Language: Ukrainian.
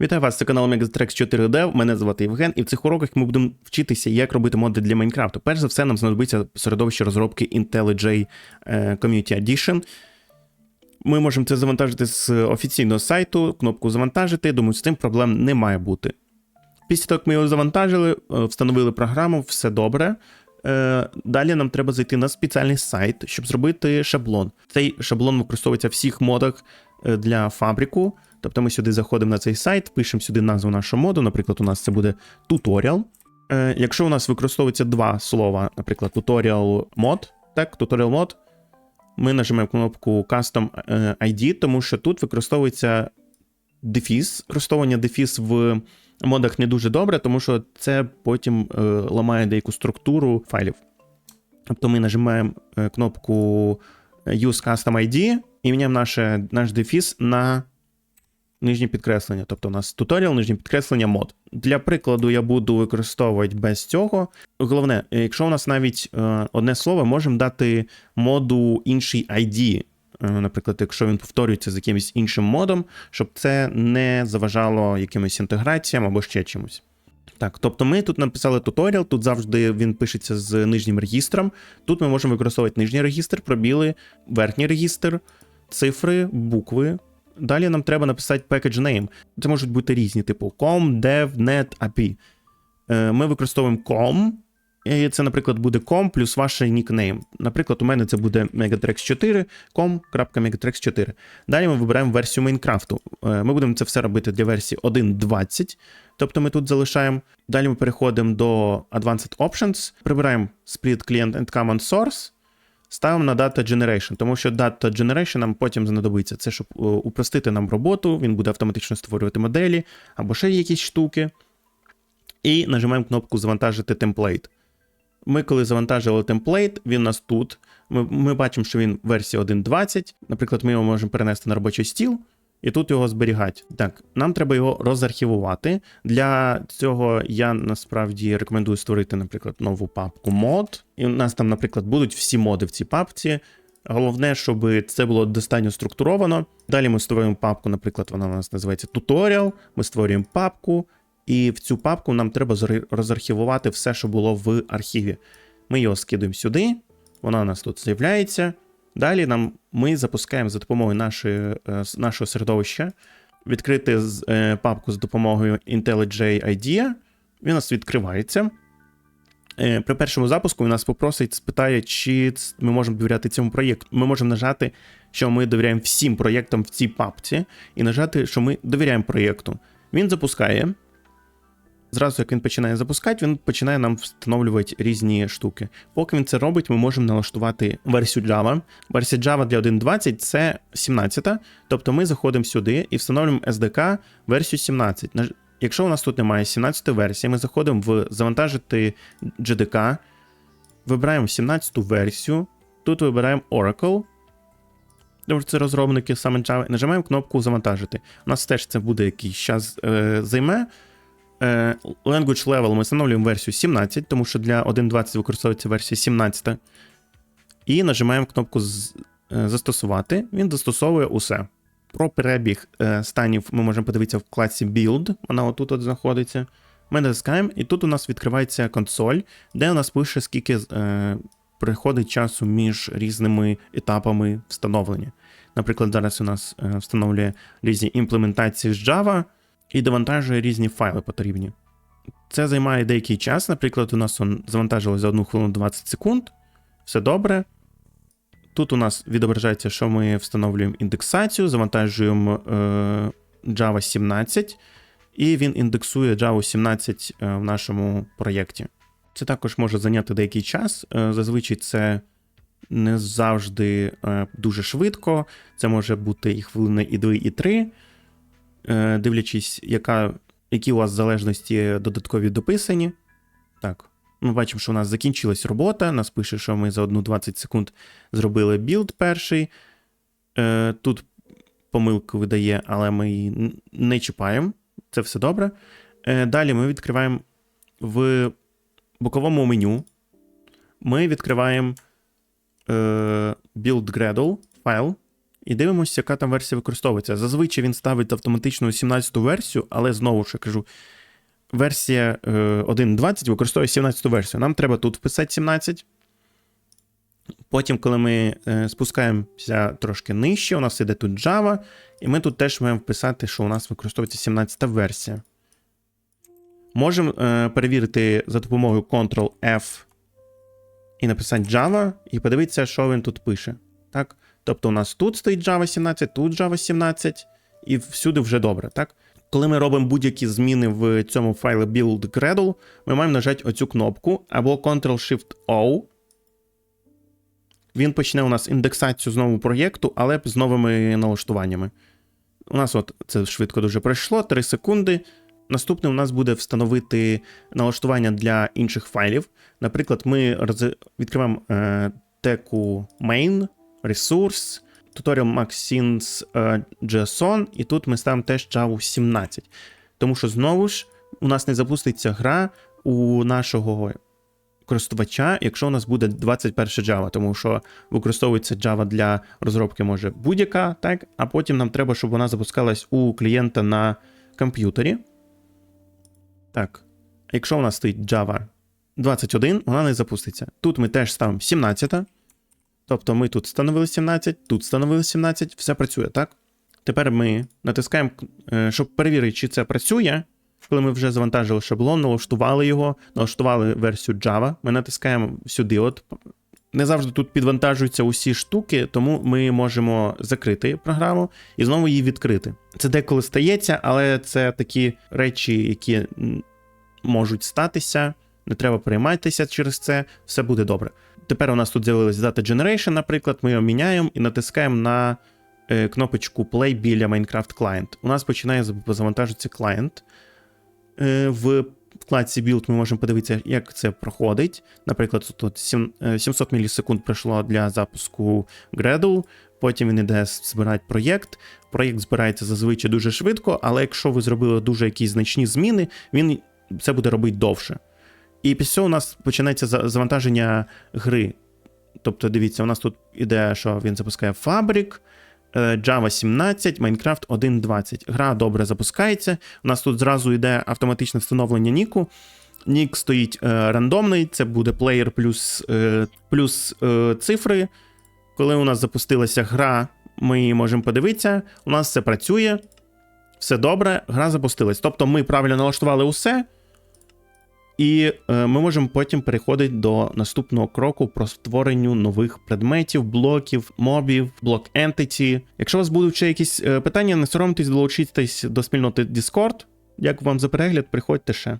Вітаю вас, це канал Megatrex 4D, Мене звати Євген, і в цих уроках ми будемо вчитися, як робити моди для Майнкрафту. Перш за все, нам знадобиться середовище розробки IntelliJ е, Community Edition. Ми можемо це завантажити з офіційного сайту, кнопку завантажити. Думаю, з цим проблем не має бути. Після того, як ми його завантажили, е, встановили програму, все добре. Е, Далі нам треба зайти на спеціальний сайт, щоб зробити шаблон. Цей шаблон використовується в всіх модах для фабрику. Тобто ми сюди заходимо на цей сайт, пишемо сюди назву нашого моду. Наприклад, у нас це буде tutorial. Е, Якщо у нас використовується два слова, наприклад, tutorial mod, так, tutorial mod, ми нажимаємо кнопку Custom е, ID, тому що тут використовується дефіс. Використовування дефіс в модах не дуже добре, тому що це потім е, ламає деяку структуру файлів. Тобто ми нажимаємо е, кнопку Use Custom ID і міняємо наш дефіс на нижнє підкреслення. Тобто у нас туторіал, нижнє підкреслення мод. Для прикладу, я буду використовувати без цього. Головне, якщо у нас навіть е, одне слово, можемо дати моду інший ID. Е, Наприклад, якщо він повторюється з якимось іншим модом, щоб це не заважало якимось інтеграціям або ще чимось. Так, тобто ми тут написали туторіал, тут завжди він пишеться з нижнім регістром. Тут ми можемо використовувати нижній регістр, пробіли, верхній регістр, цифри, букви. Далі нам треба написати package name. Це можуть бути різні, типу com, dev, net, API. Е, Ми використовуємо com, і це, наприклад, буде com плюс ваш нікнейм. Наприклад, у мене це буде megatrex 4 com.megatrex 4 Далі ми вибираємо версію Майнкрафту. Е, Ми будемо це все робити для версії 1.20. Тобто ми тут залишаємо. Далі ми переходимо до Advanced Options, прибираємо Split Client and Command Source, ставимо на Data Generation, тому що Data Generation нам потім знадобиться. Це щоб е, упростити нам роботу, він буде автоматично створювати моделі або ще якісь штуки. І нажимаємо кнопку Завантажити темплейт. Ми, коли завантажили темплейт, він у нас тут. Ми, ми бачимо, що він версія 1.20. Наприклад, ми його можемо перенести на робочий стіл і тут його зберігати. Так, нам треба його розархівувати. Для цього я насправді рекомендую створити, наприклад, нову папку мод. І у нас там, наприклад, будуть всі моди в цій папці. Головне, щоб це було достатньо структуровано. Далі ми створюємо папку, наприклад, вона у нас називається Tutorial. Ми створюємо папку, і в цю папку нам треба розархівувати все, що було в архіві. Ми його скидуємо сюди, вона у нас тут з'являється. Далі нам ми запускаємо за допомогою нашої, е, нашого середовища відкрити е, папку з допомогою IntelliJ IDEA. Він у нас відкривається. Е, При першому запуску він нас попросить, спитає, чи ми можемо довіряти цьому проєкту. Ми можемо нажати, що ми довіряємо всім проєктам в цій папці, і нажати, що ми довіряємо проєкту. Він запускає. Зразу, як він починає запускати, він починає нам встановлювати різні штуки. Поки він це робить, ми можемо налаштувати версію Java. Версія Java для 1.20 це 17, тобто ми заходимо сюди і встановлюємо SDK версію 17. Якщо у нас тут немає 17 версії, ми заходимо в завантажити JDK, вибираємо 17 версію, тут вибираємо Oracle. Що це розробники саме Java, нажимаємо кнопку завантажити. У нас теж це буде якийсь час е, займе. Е, Language Level ми встановлюємо версію 17, тому що для 1.20 використовується версія 17. І нажимаємо кнопку е, Застосувати. Він застосовує усе. Про перебіг е, станів ми можемо подивитися в класі Build, вона отут от знаходиться. Ми натискаємо, і тут у нас відкривається консоль, де у нас пише, скільки е, приходить часу між різними етапами встановлення. Наприклад, зараз у нас встановлює різні імплементації з Java і довантажує різні файли потрібні. Це займає деякий час. Наприклад, у нас он за 1 хвилину 20 секунд. Все добре. Тут у нас відображається, що ми встановлюємо індексацію, завантажуємо е, Java 17, і він індексує Java 17 е, в нашому проєкті. Це також може зайняти деякий час. Е, зазвичай це не завжди е, дуже швидко. Це може бути і хвилини, і 2, і 3 е, дивлячись, яка, які у вас залежності додаткові дописані. Так, ми бачимо, що у нас закінчилась робота. Нас пише, що ми за 1-20 секунд зробили білд перший. Е, тут помилку видає, але ми її не чіпаємо. Це все добре. Е, далі ми відкриваємо в боковому меню. Ми відкриваємо е, build Gradle файл. І дивимося, яка там версія використовується. Зазвичай він ставить автоматично 17-ту версію, але знову ж я кажу, версія е, 1.20 використовує 17-ту версію. Нам треба тут вписати 17. Потім, коли ми е, спускаємося трошки нижче, у нас іде тут Java, і ми тут теж маємо вписати, що у нас використовується 17-та версія. Можемо е, перевірити за допомогою Ctrl-F і написати Java, і подивитися, що він тут пише. Так? Тобто у нас тут стоїть Java 17, тут Java 17, і всюди вже добре. Так? Коли ми робимо будь-які зміни в цьому файлі build Gradle, ми маємо нажати оцю кнопку або Ctrl-Shift-O. Він почне у нас індексацію знову проєкту, але з новими налаштуваннями. У нас от це швидко дуже пройшло, 3 секунди. Наступне у нас буде встановити налаштування для інших файлів. Наприклад, ми відкриваємо е, теку main, resource, tutorial maxins е, JSON, і тут ми ставимо теж Java 17. Тому що знову ж у нас не запуститься гра у нашого користувача, якщо у нас буде 21 Java, тому що використовується Java для розробки може будь-яка, так? А потім нам треба, щоб вона запускалась у клієнта на комп'ютері. Так. Якщо у нас стоїть Java 21, вона не запуститься. Тут ми теж ставимо 17. Тобто ми тут встановили 17, тут встановили 17, все працює, так? Тепер ми натискаємо, е, щоб перевірити, чи це працює. Коли ми вже завантажили шаблон, налаштували його, налаштували версію Java, ми натискаємо сюди. От не завжди тут підвантажуються усі штуки, тому ми можемо закрити програму і знову її відкрити. Це деколи стається, але це такі речі, які можуть статися. Не треба перейматися через це, все буде добре. Тепер у нас тут з'явилась Data Generation, наприклад, ми його міняємо і натискаємо на е, кнопочку Play біля Minecraft Client. У нас починає завантажуватися клієнт. Е, в вкладці Build ми можемо подивитися, як це проходить. Наприклад, тут е, 700 мілісекунд пройшло для запуску Gradle, потім він іде збирати проєкт. Проєкт збирається зазвичай дуже швидко, але якщо ви зробили дуже якісь значні зміни, він це буде робити довше. І після у нас починається завантаження гри. Тобто, дивіться, у нас тут іде, що він запускає Fabric, е, Java 17, Minecraft 1.20. Гра добре запускається. У нас тут зразу йде автоматичне встановлення Ніку. Нік стоїть е, рандомний, це буде плеєр плюс, е, плюс е, цифри. Коли у нас запустилася гра, ми можемо подивитися. У нас все працює, все добре, гра запустилась. Тобто ми правильно налаштували усе. І е, ми можемо потім переходити до наступного кроку про створенню нових предметів, блоків, мобів, блок entity. Якщо у вас будуть ще якісь е, питання, не соромтесь долучитись до спільноти Discord. Дякую вам за перегляд, приходьте ще.